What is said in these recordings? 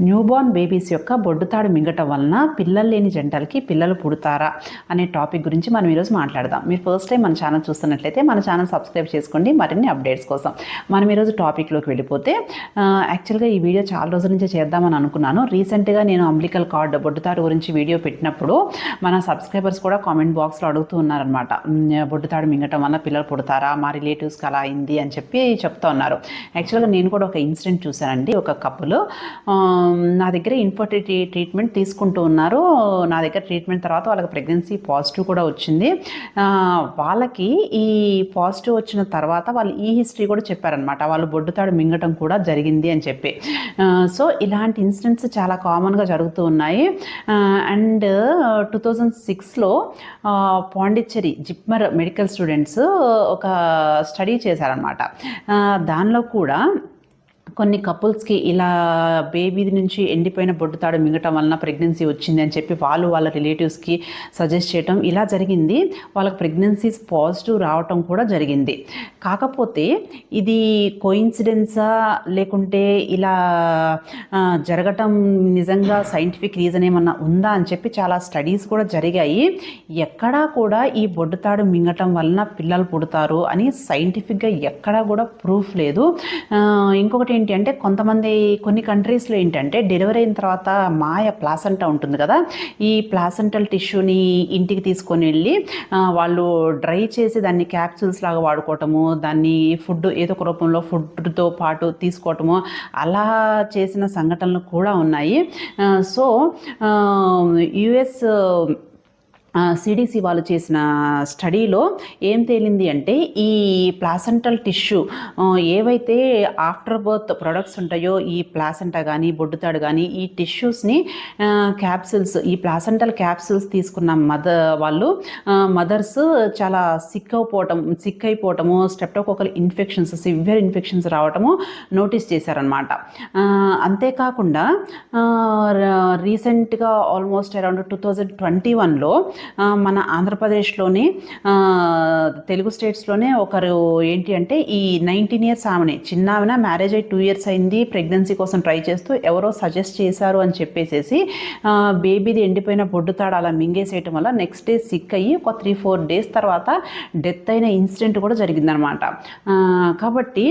Newborn babies యొక్క బొడ్డుతాడు మింగటం వలన పిల్లలు లేని జంటలకి పిల్లలు పుడతారా అనే టాపిక్ గురించి మనం ఈరోజు మాట్లాడదాం. మీరు ఫస్ట్ టైం మన ఛానల్ చూస్తున్నట్లయితే మన ఛానల్ సబ్స్క్రైబ్ చేసుకోండి. మరిన్ని అప్డేట్స్ కోసం మనం ఈరోజు టాపిక్లోకి వెళ్ళిపోతే యాక్చువల్గా ఈ వీడియో చాలా రోజుల నుంచే చేద్దామని అనుకున్నాను. రీసెంట్గా నేను అంబ్లికల్ కార్డ్ బొడ్డుతాడు గురించి వీడియో పెట్టినప్పుడు మన సబ్స్క్రైబర్స్ కూడా కామెంట్ బాక్స్లో అడుగుతూ ఉన్నారనమాట బొడ్డుతాడు మింగటం వల్ల పిల్లలు పుడతారా? మా రిలేటివ్స్కి అలా అయింది అని చెప్పి చెప్తా ఉన్నారు. యాక్చువల్గా నేను కూడా ఒక ఇన్సిడెంట్ చూశానండి. ఒక కప్పులు నా దగ్గర ఇన్ఫర్టిలిటీ ట్రీట్మెంట్ తీసుకుంటూ ఉన్నారు. నా దగ్గర ట్రీట్మెంట్ తర్వాత వాళ్ళకి ప్రెగ్నెన్సీ పాజిటివ్ కూడా వచ్చింది. వాళ్ళకి ఈ పాజిటివ్ వచ్చిన తర్వాత వాళ్ళు ఈ హిస్టరీ కూడా చెప్పారనమాట వాళ్ళు బొడ్డుతాడు మింగటం కూడా జరిగింది అని చెప్పి. సో ఇలాంటి ఇన్సిడెంట్స్ చాలా కామన్గా జరుగుతూ ఉన్నాయి. అండ్ టూ థౌజండ్ సిక్స్లో పాండిచ్చేరి జిప్మర్ మెడికల్ స్టూడెంట్స్ ఒక స్టడీ చేశారనమాట దానిలో కూడా కొన్ని కపుల్స్కి ఇలా బేబీ నుంచి ఎండిపోయిన బొడ్డు తాడు మింగటం వలన ప్రెగ్నెన్సీ వచ్చింది అని చెప్పి వాళ్ళు వాళ్ళ రిలేటివ్స్కి సజెస్ట్ చేయటం ఇలా జరిగింది. వాళ్ళకి ప్రెగ్నెన్సీస్ పాజిటివ్ రావటం కూడా జరిగింది. కాకపోతే ఇది కోయిన్సిడెన్సా లేకుంటే ఇలా జరగటం నిజంగా సైంటిఫిక్ రీజన్ ఏమన్నా ఉందా అని చెప్పి చాలా స్టడీస్ కూడా జరిగాయి. ఎక్కడా కూడా ఈ బొడ్డు తాడు మింగటం వలన పిల్లలు పుడతారు అని సైంటిఫిక్గా ఎక్కడా కూడా ప్రూఫ్ లేదు. ఇంకొకటి ఏంటి అంటే కొంతమంది కొన్ని కంట్రీస్లో ఏంటంటే డెలివరీ అయిన తర్వాత మాయ ప్లాసంటా ఉంటుంది కదా ఈ ప్లాసెంటల్ టిష్యూని ఇంటికి తీసుకొని వెళ్ళి వాళ్ళు డ్రై చేసి దాన్ని క్యాప్సూల్స్ లాగా వాడుకోవటము దాన్ని ఫుడ్ ఏదో ఒక రూపంలో ఫుడ్తో పాటు తీసుకోవటము అలా చేసిన సంఘటనలు కూడా ఉన్నాయి. సో యుఎస్ సిడిసి వాళ్ళు చేసిన స్టడీలో ఏం తేలింది అంటే ఈ ప్లాసెంటల్ టిష్యూ ఏవైతే ఆఫ్టర్ బర్త్ ప్రొడక్ట్స్ ఉంటాయో ఈ ప్లాసెంటా కానీ బొడ్డుతాడు కానీ ఈ టిష్యూస్ని క్యాప్సిల్స్ ఈ ప్లాసెంటల్ క్యాప్సిల్స్ తీసుకున్న మదర్ వాళ్ళు మదర్స్ చాలా సిక్ అయిపోవటం సిక్ అయిపోవటము స్టెప్టోకోకల్ ఇన్ఫెక్షన్స్ సివియర్ ఇన్ఫెక్షన్స్ రావటము నోటీస్ చేశారనమాట అంతేకాకుండా రీసెంట్గా almost around two thousand twenty వన్లో మన ఆంధ్రప్రదేశ్లోనే తెలుగు స్టేట్స్లోనే ఒకరు ఏంటి అంటే ఈ నైన్టీన్ ఇయర్స్ ఆమెనే. చిన్న ఆమెన మ్యారేజ్ అయ్యి టూ ఇయర్స్ అయింది ప్రెగ్నెన్సీ కోసం ట్రై చేస్తూ ఎవరో సజెస్ట్ చేశారు అని చెప్పేసేసి బేబీది ఎండిపోయిన బొడ్డు తాడు అలా మింగేసేయటం వల్ల నెక్స్ట్ డే సిక్ అయ్యి ఒక త్రీ ఫోర్ డేస్ తర్వాత డెత్ అయిన ఇన్సిడెంట్ కూడా జరిగిందనమాట కాబట్టి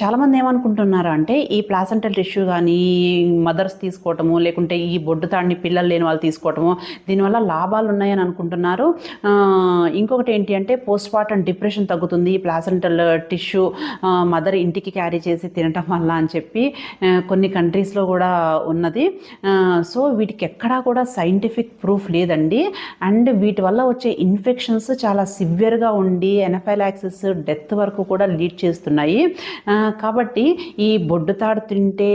చాలామంది ఏమనుకుంటున్నారు అంటే ఈ ప్లాసెంటల్ టిష్యూ కానీ మదర్స్ తీసుకోవటము లేకుంటే ఈ బొడ్డు తాడిని పిల్లలు లేని వాళ్ళు తీసుకోవటము దీనివల్ల లాభాలు ఉన్నాయని అనుకుంటున్నారు ఇంకొకటి ఏంటి అంటే పోస్ట్ పార్టం డిప్రెషన్ తగ్గుతుంది ప్లాసెంటల్ టిష్యూ మదర్ ఇంటికి క్యారీ చేసి తినటం వల్ల అని చెప్పి కొన్ని కంట్రీస్లో కూడా ఉన్నది. సో వీటికి ఎక్కడా కూడా సైంటిఫిక్ ప్రూఫ్ లేదండి. అండ్ వీటి వల్ల వచ్చే ఇన్ఫెక్షన్స్ చాలా సివియర్గా ఉండి ఎనఫైలాక్సిస్ డెత్ వరకు కూడా లీడ్ చేస్తున్నాయి. కాబట్టి ఈ బొడ్డు తాడు తింటే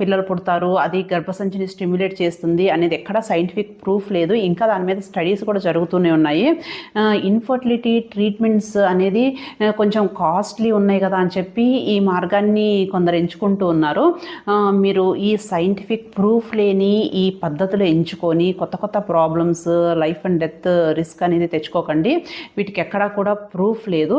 పిల్లలు పుడతారు అది గర్భసంచిని స్టిమ్యులేట్ చేస్తుంది అనేది ఎక్కడ సైంటిఫిక్ ప్రూఫ్ లేదు. ఇంకా దాని మీద స్టడీస్ కూడా జరుగుతూనే ఉన్నాయి. ఇన్ఫర్టిలిటీ ట్రీట్మెంట్స్ అనేది కొంచెం కాస్ట్లీ ఉన్నాయి కదా అని చెప్పి ఈ మార్గాన్ని కొందరు ఎంచుకుంటూ ఉన్నారు. మీరు ఈ సైంటిఫిక్ ప్రూఫ్ లేని ఈ పద్ధతులు ఎంచుకొని కొత్త కొత్త problems life and death risk అనేది తెచ్చుకోకండి. వీటికి ఎక్కడా కూడా ప్రూఫ్ లేదు.